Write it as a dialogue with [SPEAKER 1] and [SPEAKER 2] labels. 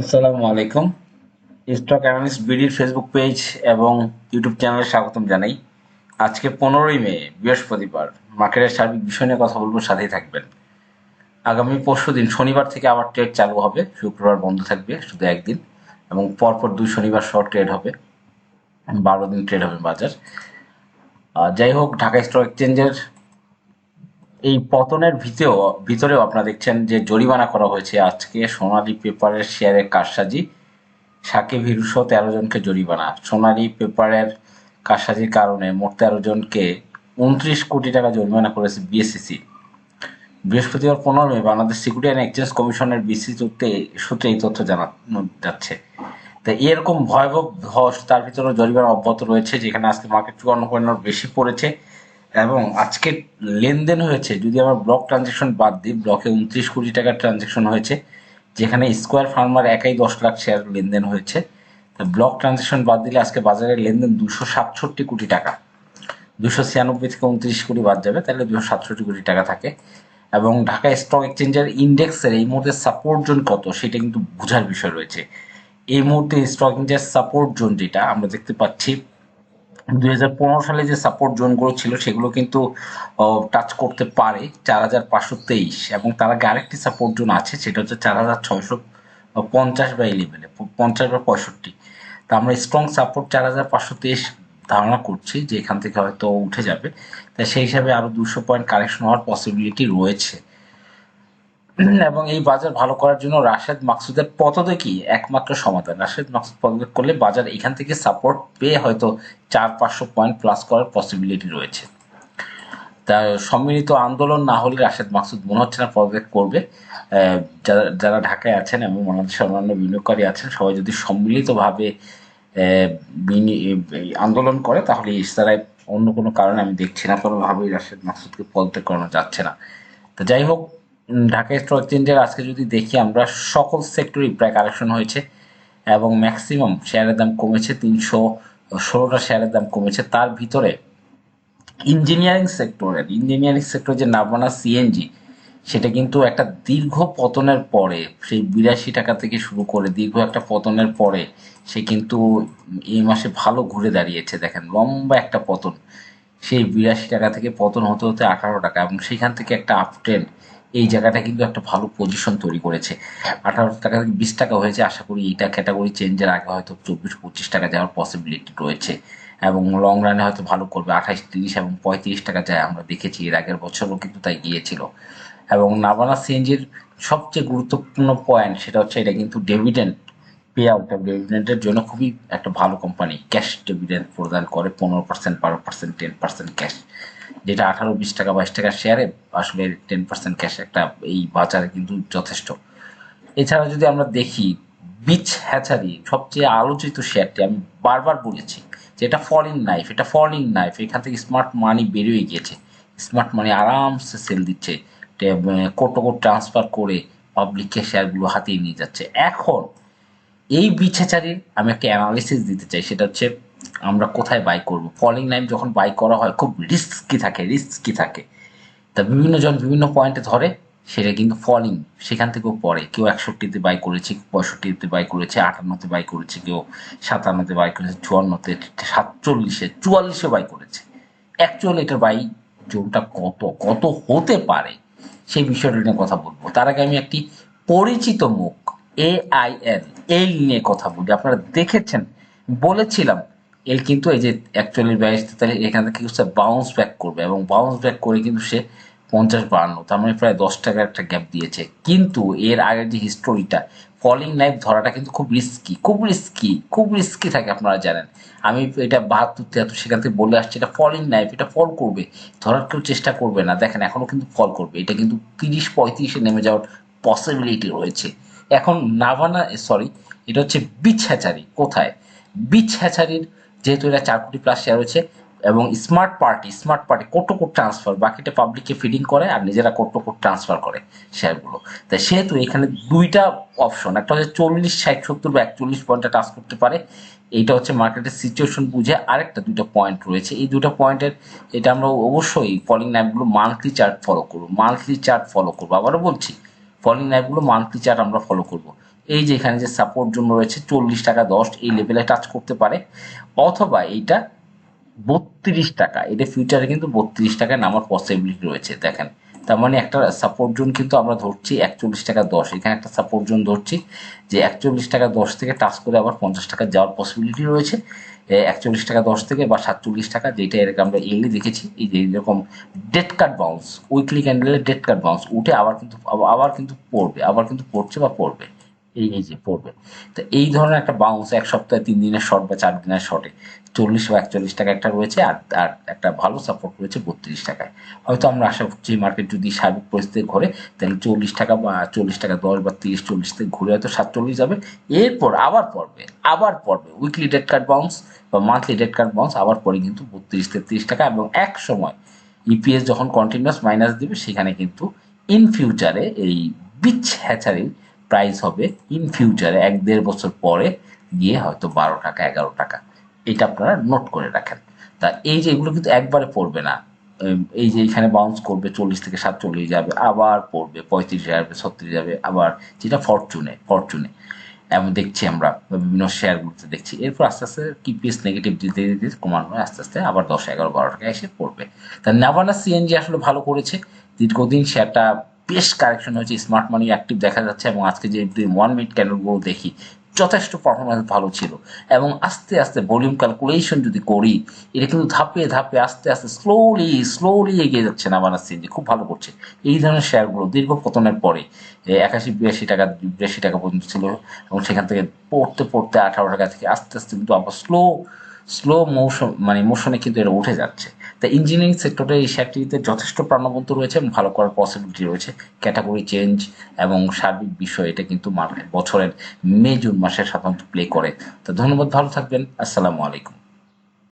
[SPEAKER 1] আসসালামু আলাইকুম। Stock analyst বিডির ফেসবুক পেজ এবং ইউটিউব চ্যানেলে স্বাগতম জানাই। আজকে পনেরোই মে, বৃহস্পতিবার। মার্কেটের সার্বিক বিষয় নিয়ে কথা বলব, সাথেই থাকবেন। আগামী পরশু দিন শনিবার থেকে আবার ট্রেড চালু হবে, শুক্রবার বন্ধ থাকবে, শুধু একদিন, এবং পরপর দুই শনিবার শর্ট ট্রেড হবে। বারো দিন ট্রেড হবে বাজার। যাই হোক, ঢাকা স্টক এক্সচেঞ্জের এই পতনের ভিতেও, ভিতরেও আপনারা দেখছেন যে জরিমানা করা হয়েছে। আজকে সোনালী পেপারের শেয়ারের কারসাজি। সাকিব হিরুসহ তেরো জনকে জরিমানা। সোনালী পেপারের কারসাজির কারণে মোট তেরো জনকে উনত্রিশ কোটি টাকা জরিমানা করেছে বিএসসিসি বৃহস্পতিবার পনেরো May Bangladesh security and exchange কমিশনের বিসি সূত্রে সূত্রে এই তথ্য জানানো যাচ্ছে। তো এরকম ভয়াবহ ধস তার ভিতরে জরিমানা অব্যাহত রয়েছে, যেখানে আজকে মার্কেট চুয়ান্ন পয়েন্ট বেশি পড়েছে। এবং আজকে লেনদেন হয়েছে, যদি আমরা ব্লক ট্রানজেকশন বাদ দিই ব্লকে উনত্রিশ কোটি টাকার ট্রানজেকশন হয়েছে, যেখানে স্কোয়ার ফার্মার একাই দশ লাখ শেয়ার লেনদেন হয়েছে। ব্লক ট্রানজেকশন বাদ দিলে আজকে বাজারে লেনদেন দুশো সাতষট্টি কোটি টাকা। দুশো ছিয়ানব্বই থেকে উনত্রিশ কোটি বাদ যাবে, তাহলে দুশো সাতষট্টি কোটি টাকা থাকে। এবং ঢাকা স্টক এক্সচেঞ্জের ইন্ডেক্সের এই মুহূর্তে সাপোর্ট জোন কত, সেটা কিন্তু বোঝার বিষয় রয়েছে। এই মুহূর্তে স্টক এক্সচেঞ্জের সাপোর্ট জোন যেটা, আমরা দেখতে পাচ্ছি দুই হাজার পনেরো সালে যে সাপোর্ট জোনগুলো ছিল, সেগুলো কিন্তু টাচ করতে পারে চার হাজার পাঁচশো তেইশ এবং তার আগে আরেকটি সাপোর্ট জোন আছে, সেটা হচ্ছে চার হাজার ছয়শো পঞ্চাশ বা এই লেভেলে পঞ্চাশ বা পঁয়ষট্টি। তা আমরা স্ট্রং সাপোর্ট চার হাজার পাঁচশো তেইশ ধারণা করছি, যে এখান থেকে হয়তো উঠে যাবে। তাই সেই হিসাবে আরও দুশো পয়েন্ট কারেকশন হওয়ার পসিবিলিটি রয়েছে। এবং এই বাজার ভালো করার জন্য রাশেদ মাকসুদের পদত্যাগই একমাত্র সমাধান। রাশেদ মাকসুদ পদত্যাগ করলে বাজার এখান থেকে সাপোর্ট পেয়ে হয়তো চার পাঁচশো পয়েন্ট প্লাস করার পসিবিলিটি রয়েছে। তা সম্মিলিত আন্দোলন না হলে রাশেদ মাকসুদ মনে হচ্ছে না পদত্যাগ করবে। যারা যারা ঢাকায় আছেন এবং বাংলাদেশের অন্যান্য বিনিয়োগকারী আছেন, সবাই যদি সম্মিলিতভাবে আন্দোলন করে, তাহলে ইস্তারায় অন্য কোনো কারণে আমি দেখছি না, কোনোভাবেই রাশেদ মাকসুদকে পদত্যাগ করানো যাচ্ছে না। তো যাই হোক ঢাকা স্টক এক্সচেঞ্জের আজকে যদি দেখি আমরা, সকল সেক্টরই প্রায় কারেকশন হয়েছে এবং ম্যাক্সিমাম শেয়ারের দাম কমেছে তিনশো ষোলোটা শেয়ারের দাম কমেছে। তার ভিতরে ইঞ্জিনিয়ারিং সেক্টরের ইঞ্জিনিয়ারিং সেক্টর যে নাভানা সিএনজি সেটা কিন্তু একটা দীর্ঘ পতনের পরে, সেই বিরাশি টাকা থেকে শুরু করে দীর্ঘ একটা পতনের পরে, সে কিন্তু এই মাসে ভালো ঘুরে দাঁড়িয়েছে। দেখেন, লম্বা একটা পতন। সেই বিরাশি টাকা থেকে পতন হতে হতে আঠারো টাকা এবং সেখান থেকে একটা আপ ট্রেন্ড এই জায়গাটা কিন্তু একটা ভালো পজিশন তৈরি করেছে। আঠারো টাকা থেকে বিশ টাকা হয়েছে, আশা করি এইটা ক্যাটাগরি চেঞ্জের আগে হয়তো চব্বিশ, পঁচিশ টাকা যাওয়ার পসিবিলিটি রয়েছে। এবং লং রানে হয়তো ভালো করবে আঠাশ তিরিশ এবং পঁয়ত্রিশ টাকা যায় আমরা দেখেছি এর আগের বছরও কিন্তু তাই গিয়েছিল। এবং নাবানা সিএনজির সবচেয়ে গুরুত্বপূর্ণ পয়েন্ট সেটা হচ্ছে এটা কিন্তু ডেভিডেন্ট পে আউট ডেভিডেন্টের জন্য খুবই একটা ভালো কোম্পানি ক্যাশ ডেভিডেন্ট প্রদান করে, পনেরো পার্সেন্ট বারো পার্সেন্ট টেন পার্সেন্ট ক্যাশ যেটা আঠারো, বিশ টাকা, বাইশ টাকা শেয়ারে আসলে টেন পার্সেন্ট ক্যাশ একটা এই বাজারে কিন্তু যথেষ্ট। এছাড়া যদি আমরা দেখি বিচ হ্যাচারি সবচেয়ে আলোচিত শেয়ারটি আমি বারবার বলেছি, যে এটা ফলিং নাইফ এটা ফলিং নাইফ এখান থেকে স্মার্ট মানি বেরিয়ে গিয়েছে। স্মার্ট মানি আরামসে সেল দিচ্ছে কোটো কোট ট্রান্সফার করে পাবলিককে শেয়ারগুলো হাতিয়ে নিয়ে যাচ্ছে। এখন এই বিছাচারির আমি একটা অ্যানালিসিস দিতে চাই, সেটা হচ্ছে আমরা কোথায় বাই করব? ফলিং লাইন যখন বাই করা হয়, খুব রিস্কি থাকে রিস্কি থাকে। তা বিভিন্ন জন বিভিন্ন পয়েন্টে ধরে, সেটা কিন্তু ফলিং সেখান থেকেও পড়ে। কেউ একষট্টিতে বাই করেছে, পঁয়ষট্টিতে বাই করেছে, আটান্নতে বাই করেছে, কেউ সাতান্নতে বাই করেছে, চুয়ান্নতে, সাতচল্লিশে, চুয়াল্লিশে বাই করেছে। অ্যাকচুয়ালি এটা বাই জোনটা কত? কত হতে পারে? সেই বিষয়টা নিয়ে কথা বলব। তার আগে আমি একটি পরিচিত মুখ এ আই এল নিয়ে কথা বলি আপনারা দেখেছেন, বলেছিলাম, এল কিন্তু এই যে অ্যাকচুয়ালি বাইশ তেতাল্লিশ এখান থেকে হচ্ছে বাউন্স ব্যাক করবে এবং বাউন্স ব্যাক করে কিন্তু সে পঞ্চাশ বাহান্ন তার মানে প্রায় দশ টাকার একটা গ্যাপ দিয়েছে। কিন্তু এর আগের যে হিস্টোরিটা ফলিং নাইফ ধরাটা কিন্তু খুব রিস্কি খুব রিস্কি খুব রিস্কি থাকে আপনারা জানেন। আমি এটা বাহাত্তর তিয়াত্তর সেখান থেকে বলে আসছি, এটা ফলিং নাইফ এটা ফল করবে। ধরার কেউ চেষ্টা করবে না। দেখেন এখনও কিন্তু ফল করবে। এটা কিন্তু তিরিশ পঁয়ত্রিশে নেমে যাওয়ার পসিবিলিটি রয়েছে। এখন নাভানা সরি এটা হচ্ছে বিচ হ্যাচারি কোথায়? বিচ হ্যাচারির যেহেতু এটা চার কোটি প্লাস শেয়ার হয়েছে এবং স্মার্ট পার্টি স্মার্ট পার্টি কোটো কোট ট্রান্সফার বাকিটা পাবলিককে ফিডিং করে আর নিজেরা কোটো কোট ট্রান্সফার করে শেয়ারগুলো তাই সেহেতু এখানে দুইটা অপশন একটা হচ্ছে চল্লিশ, ষাট, সত্তর বা একচল্লিশ পয়েন্টে টাচ করতে পারে। এইটা হচ্ছে মার্কেটের সিচুয়েশন বুঝে আরেকটা দুটো পয়েন্ট রয়েছে। এই দুটো পয়েন্টের এটা আমরা অবশ্যই ফলিং নাইটগুলো মান্থলি চার্ট ফলো করব মান্থলি চার্ট ফলো করব। আবারও বলছি ফলিং লাইফগুলো মান্থলি চার্ট আমরা ফলো করব। এই যে এখানে যে সাপোর্ট জন্য রয়েছে, চল্লিশ টাকা দশ, এই লেভেলে টাচ করতে পারে। অথবা এইটা বত্রিশ টাকা, এটা ফিউচারে কিন্তু বত্রিশ টাকায় নামার পসিবিলিটি রয়েছে, দেখেন। তার মানে একটা সাপোর্ট জোন কিন্তু আমরা ধরছি একচল্লিশ টাকা দশ। এখানে একটা সাপোর্ট জোন ধরছি যে একচল্লিশ টাকা দশ থেকে টাচ করে আবার পঞ্চাশ টাকা যাওয়ার পসিবিলিটি রয়েছে। একচল্লিশ টাকা দশ থেকে বা সাতচল্লিশ টাকা যেটা এরকম আমরা ইয়ারলি দেখেছি, এই যে এরকম ডেট কার্ড বাউন্স উইকলি ক্যান্ডেলের ডেট কার্ড বাউন্স উঠে আবার কিন্তু আবার- আবার কিন্তু পড়বে, আবার কিন্তু পড়ছে বা পড়বে। এই যে পড়বে। তো এই ধরনের একটা বাউন্স এক সপ্তাহে তিন দিনের শর্ট বা চার দিনের শর্টে চল্লিশ বা একচল্লিশ টাকা একটা রয়েছে আর আর একটা ভালো সাপোর্ট রয়েছে বত্রিশ টাকায়। হয়তো আমরা আশা করছি মার্কেট যদি সার্বিক পরিস্থিতি ঘরে, তাহলে চল্লিশ টাকা বা, চল্লিশ টাকা দশ বা তিরিশ, চল্লিশ থেকে ঘুরে হয়তো সাতচল্লিশ যাবে। এরপর আবার পড়বে আবার পড়বে। উইকলি ডেট কার্ড বাউন্স বা মান্থলি ডেট কার্ড বাউন্স আবার পরে কিন্তু বত্রিশ তেত্রিশ টাকা এবং এক সময় ইপিএস যখন কন্টিনিউয়াস মাইনাস দেবে, সেখানে কিন্তু ইন ফিউচারে এই বিচ হ্যাচারির প্রাইস হবে ইন ফিউচারে এক দেড় বছর পরে গিয়ে হয়তো বারো টাকা, এগারো টাকা। এটা আপনারা নোট করে রাখেন। তা এই যে এগুলো কিন্তু একবারে পড়বে না। এই যে এখানে বাউন্স করবে চল্লিশ থেকে সাতচল্লিশ যাবে, আবার পড়বে পঁয়ত্রিশ যাবে, ছত্রিশ যাবে, আবার যেটা ফরচুনে ফরচুনে এমন দেখছি আমরা, বিভিন্ন শেয়ারগুলোতে দেখছি। এরপর আস্তে আস্তে কিপিএস নেগেটিভ দিতে দিতে ক্রমান্বয়ে আস্তে আস্তে আবার দশ, এগারো, বারো টাকা এসে পড়বে। তা নাভানা সিএনজি আসলে ভালো করেছে। দীর্ঘদিন শেয়ারটা বেশ কারেকশন হয়েছে স্মার্ট মানি অ্যাক্টিভ দেখা যাচ্ছে এবং আজকে যে ওয়ান মিনিট ক্যান্ডেলগুলো দেখি, যথেষ্ট পারফরমেন্স ভালো ছিল। এবং আস্তে আস্তে ভলিউম ক্যালকুলেশন যদি করি, এটা কিন্তু ধাপে ধাপে আস্তে আস্তে স্লোলি স্লোলি এগিয়ে যাচ্ছে না বানাচ্ছে যে খুব ভালো করছে। এই ধরনের শেয়ারগুলো দীর্ঘ পতনের পরে একাশি বিরাশি টাকা বিরাশি টাকা পর্যন্ত ছিল এবং সেখান থেকে পড়তে পড়তে আঠারো টাকা থেকে আস্তে আস্তে কিন্তু আবার স্লো স্লো মোশন মানে মোশনে কিন্তু এটা উঠে যাচ্ছে। তা ইঞ্জিনিয়ারিং সেক্টরে এই শেয়ারটিতে যথেষ্ট প্রাণবন্ত রয়েছে এবং ভালো করার পসিবিলিটি রয়েছে। ক্যাটাগরি চেঞ্জ এবং সার্বিক বিষয়, এটা কিন্তু বছরের মে, জুন মাসে সাধারণত প্লে করে। তো ধন্যবাদ, ভালো থাকবেন। আসসালামু আলাইকুম।